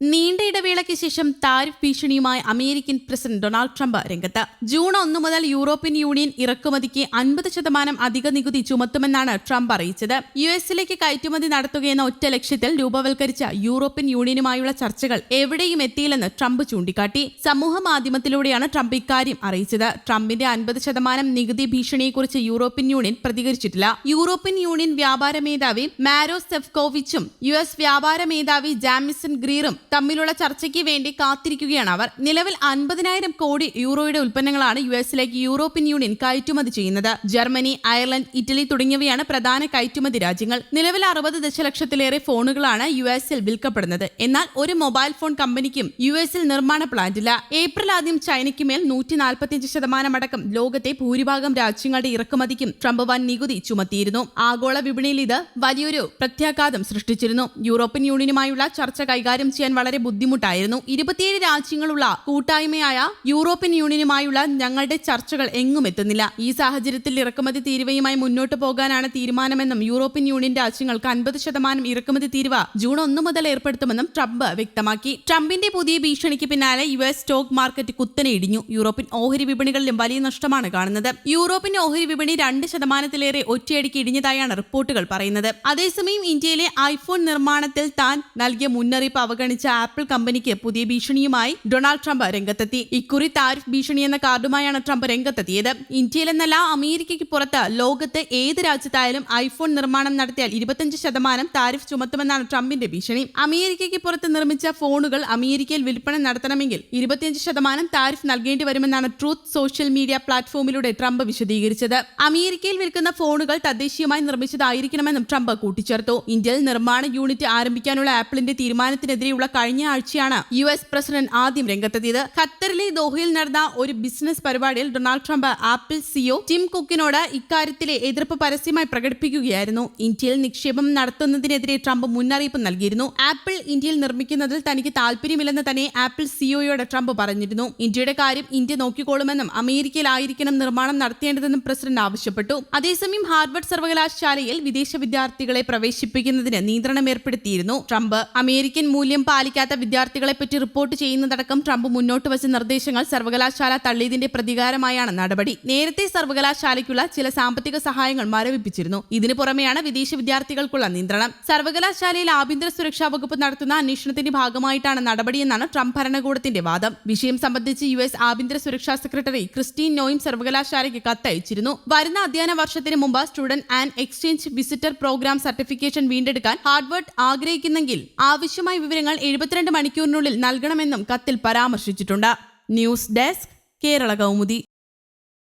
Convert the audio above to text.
നീണ്ട ഇടവേളയ്ക്ക് ശേഷം താരിഫ് ഭീഷണിയുമായി അമേരിക്കൻ പ്രസിഡന്റ് ഡൊണാൾഡ് ട്രംപ് രംഗത്ത്. ജൂൺ ഒന്ന് മുതൽ യൂറോപ്യൻ യൂണിയൻ ഇറക്കുമതിക്ക് അൻപത് ശതമാനം അധിക നികുതി ചുമത്തുമെന്നാണ് ട്രംപ് അറിയിച്ചത്. യു എസിലേക്ക് കയറ്റുമതി നടത്തുകയെന്ന ഒറ്റ ലക്ഷ്യത്തിൽ രൂപവൽക്കരിച്ച യൂറോപ്യൻ യൂണിയനുമായുള്ള ചർച്ചകൾ എവിടെയും എത്തിയില്ലെന്ന് ട്രംപ് ചൂണ്ടിക്കാട്ടി. സമൂഹ മാധ്യമത്തിലൂടെയാണ് ട്രംപ് ഇക്കാര്യം അറിയിച്ചത്. ട്രംപിന്റെ അൻപത് ശതമാനം നികുതി ഭീഷണിയെക്കുറിച്ച് യൂറോപ്യൻ യൂണിയൻ പ്രതികരിച്ചിട്ടില്ല. യൂറോപ്യൻ യൂണിയൻ വ്യാപാര മേധാവി മാരോ സെഫ്കോവിച്ചും യു എസ് വ്യാപാര മേധാവി ജാമിസൺ ഗ്രീറും തമ്മിലുള്ള ചർച്ചയ്ക്ക് വേണ്ടി കാത്തിരിക്കുകയാണ് അവർ. നിലവിൽ അൻപതിനായിരം കോടി യൂറോയുടെ ഉൽപ്പന്നങ്ങളാണ് യു എസിലേക്ക് യൂറോപ്യൻ യൂണിയൻ കയറ്റുമതി ചെയ്യുന്നത്. ജർമ്മനി അയർലൻഡ് ഇറ്റലി തുടങ്ങിയവയാണ് പ്രധാന കയറ്റുമതി രാജ്യങ്ങൾ. നിലവിൽ അറുപത് ദശലക്ഷത്തിലേറെ ഫോണുകളാണ് യു എസിൽ വിൽക്കപ്പെടുന്നത്. എന്നാൽ ഒരു മൊബൈൽ ഫോൺ കമ്പനിക്കും യു എസിൽ നിർമ്മാണ പ്ലാന്റില്ല. ഏപ്രിൽ ആദ്യം ചൈനയ്ക്ക് മേൽ നൂറ്റി നാൽപ്പത്തിയഞ്ച് ശതമാനമടക്കം ലോകത്തെ ഭൂരിഭാഗം രാജ്യങ്ങളുടെ ഇറക്കുമതിക്കും ട്രംപ് വൻ നികുതി ചുമത്തിയിരുന്നു. ആഗോള വിപണിയിൽ ഇത് വലിയൊരു പ്രത്യാഘാതം സൃഷ്ടിച്ചിരുന്നു. യൂറോപ്യൻ യൂണിയനുമായുള്ള ചർച്ച കൈകാര്യം ചെയ്യാൻ വളരെ ബുദ്ധിമുട്ടായിരുന്നു. ഇരുപത്തിയേഴ് രാജ്യങ്ങളുള്ള കൂട്ടായ്മയായ യൂറോപ്യൻ യൂണിയനുമായുള്ള ഞങ്ങളുടെ ചർച്ചകൾ എങ്ങും എത്തുന്നില്ല. ഈ സാഹചര്യത്തിൽ ഇറക്കുമതി തീരുവയുമായി മുന്നോട്ട് പോകാനാണ് തീരുമാനമെന്നും യൂറോപ്യൻ യൂണിയൻ രാജ്യങ്ങൾക്ക് അൻപത് ശതമാനം ഇറക്കുമതി തീരുവ ജൂൺ ഒന്ന് മുതൽ ഏർപ്പെടുത്തുമെന്നും ട്രംപ് വ്യക്തമാക്കി. ട്രംപിന്റെ പുതിയ ഭീഷണിക്ക് പിന്നാലെ യു എസ് സ്റ്റോക്ക് മാർക്കറ്റ് കുത്തനെ ഇടിഞ്ഞു. യൂറോപ്യൻ ഓഹരി വിപണികളിലും വലിയ നഷ്ടമാണ് കാണുന്നത്. യൂറോപ്യൻ ഓഹരി വിപണി രണ്ട് ശതമാനത്തിലേറെ ഒറ്റയടിക്ക് ഇടിഞ്ഞതായാണ് റിപ്പോർട്ടുകൾ പറയുന്നത്. അതേസമയം ഇന്ത്യയിലെ ഐഫോൺ നിർമ്മാണത്തിൽ താൻ നൽകിയ മുന്നറിയിപ്പ് അവഗണിച്ച ആപ്പിൾ കമ്പനിക്ക് പുതിയ ഭീഷണിയുമായി ഡൊണാൾഡ് ട്രംപ് രംഗത്തെത്തി. ഇക്കുറി താരിഫ് ഭീഷണി എന്ന കാർഡുമായാണ് ട്രംപ് രംഗത്തെത്തിയത്. ഇന്ത്യയിലെന്നല്ല അമേരിക്കയ്ക്ക് പുറത്ത് ലോകത്ത് ഏത് രാജ്യത്തായാലും ഐഫോൺ നിർമ്മാണം നടത്തിയാൽ ഇരുപത്തിയഞ്ച് ശതമാനം താരിഫ് ചുമത്തുമെന്നാണ് ട്രംപിന്റെ ഭീഷണി. അമേരിക്കയ്ക്ക് പുറത്ത് നിർമ്മിച്ച ഫോണുകൾ അമേരിക്കയിൽ വിൽപ്പന നടത്തണമെങ്കിൽ ഇരുപത്തിയഞ്ച് ശതമാനം താരിഫ് നൽകേണ്ടി വരുമെന്നാണ് ട്രൂത്ത് സോഷ്യൽ മീഡിയ പ്ലാറ്റ്ഫോമിലൂടെ ട്രംപ് വിശദീകരിച്ചത്. അമേരിക്കയിൽ വിൽക്കുന്ന ഫോണുകൾ തദ്ദേശീയമായി നിർമ്മിച്ചതായിരിക്കണമെന്നും ട്രംപ് കൂട്ടിച്ചേർത്തു. ഇന്ത്യയിൽ നിർമ്മാണ യൂണിറ്റ് ആരംഭിക്കാനുള്ള ആപ്പിളിന്റെ തീരുമാനത്തിനെതിരെയുള്ള കഴിഞ്ഞ ആഴ്ചയാണ് യു എസ് പ്രസിഡന്റ് ആദ്യം രംഗത്തെത്തിയത്. ഖത്തറിലെ ദോഹയിൽ നടന്ന ഒരു ബിസിനസ് പരിപാടിയിൽ Donald Trump Apple CEO Tim കുക്കിനോട് ഇക്കാര്യത്തിലെ എതിർപ്പ് പരസ്യമായി പ്രകടിപ്പിക്കുകയായിരുന്നു. ഇന്ത്യയിൽ നിക്ഷേപം നടത്തുന്നതിനെതിരെ ട്രംപ് മുന്നറിയിപ്പ് നൽകിയിരുന്നു. ആപ്പിൾ ഇന്ത്യയിൽ നിർമ്മിക്കുന്നതിൽ തനിക്ക് താല്പര്യമില്ലെന്ന് തന്നെ ആപ്പിൾ സിഒയോട് ട്രംപ് പറഞ്ഞിരുന്നു. ഇന്ത്യയുടെ കാര്യം ഇന്ത്യ നോക്കിക്കോളുമെന്നും അമേരിക്കയിലായിരിക്കണം നിർമ്മാണം നടത്തേണ്ടതെന്നും പ്രസിഡന്റ് ആവശ്യപ്പെട്ടു. അതേസമയം ഹാർവർഡ് സർവകലാശാലയിൽ വിദേശ വിദ്യാർത്ഥികളെ പ്രവേശിപ്പിക്കുന്നതിന് നിയന്ത്രണം ഏർപ്പെടുത്തിയിരുന്നു. ട്രംപ് അമേരിക്കൻ മൂല്യം പാലിക്കാത്ത വിദ്യാർത്ഥികളെ പറ്റി റിപ്പോർട്ട് ചെയ്യുന്നതടക്കം ട്രംപ് മുന്നോട്ട് വച്ച നിർദ്ദേശങ്ങൾ സർവകലാശാല തള്ളിയതിന്റെ പ്രതികാരമായാണ് നടപടി. നേരത്തെ സർവകലാശാലയ്ക്കുള്ള ചില സാമ്പത്തിക സഹായങ്ങൾ മരവിപ്പിച്ചിരുന്നു. ഇതിനു പുറമെയാണ് വിദേശ വിദ്യാർത്ഥികൾക്കുള്ള നിയന്ത്രണം. സർവകലാശാലയിൽ ആഭ്യന്തര സുരക്ഷാ വകുപ്പ് നടത്തുന്ന അന്വേഷണത്തിന്റെ ഭാഗമായിട്ടാണ് നടപടിയെന്നാണ് ട്രംപ് ഭരണകൂടത്തിന്റെ വാദം. വിഷയം സംബന്ധിച്ച് യു എസ് ആഭ്യന്തര സുരക്ഷാ സെക്രട്ടറി ക്രിസ്റ്റീൻ നോയും സർവകലാശാലയ്ക്ക് കത്തയച്ചിരുന്നു. വരുന്ന അധ്യയന വർഷത്തിന് മുമ്പ് student and exchange visitor program certification വീണ്ടെടുക്കാൻ ഹാർഡ്വർഡ് ആഗ്രഹിക്കുന്നെങ്കിൽ ആവശ്യമായ വിവരങ്ങൾ എഴുപത്തിരണ്ട് മണിക്കൂറിനുള്ളിൽ നൽകണമെന്നും കത്തിൽ പരാമർശിച്ചിട്ടുണ്ട്. News desk Kerala Kaumudi.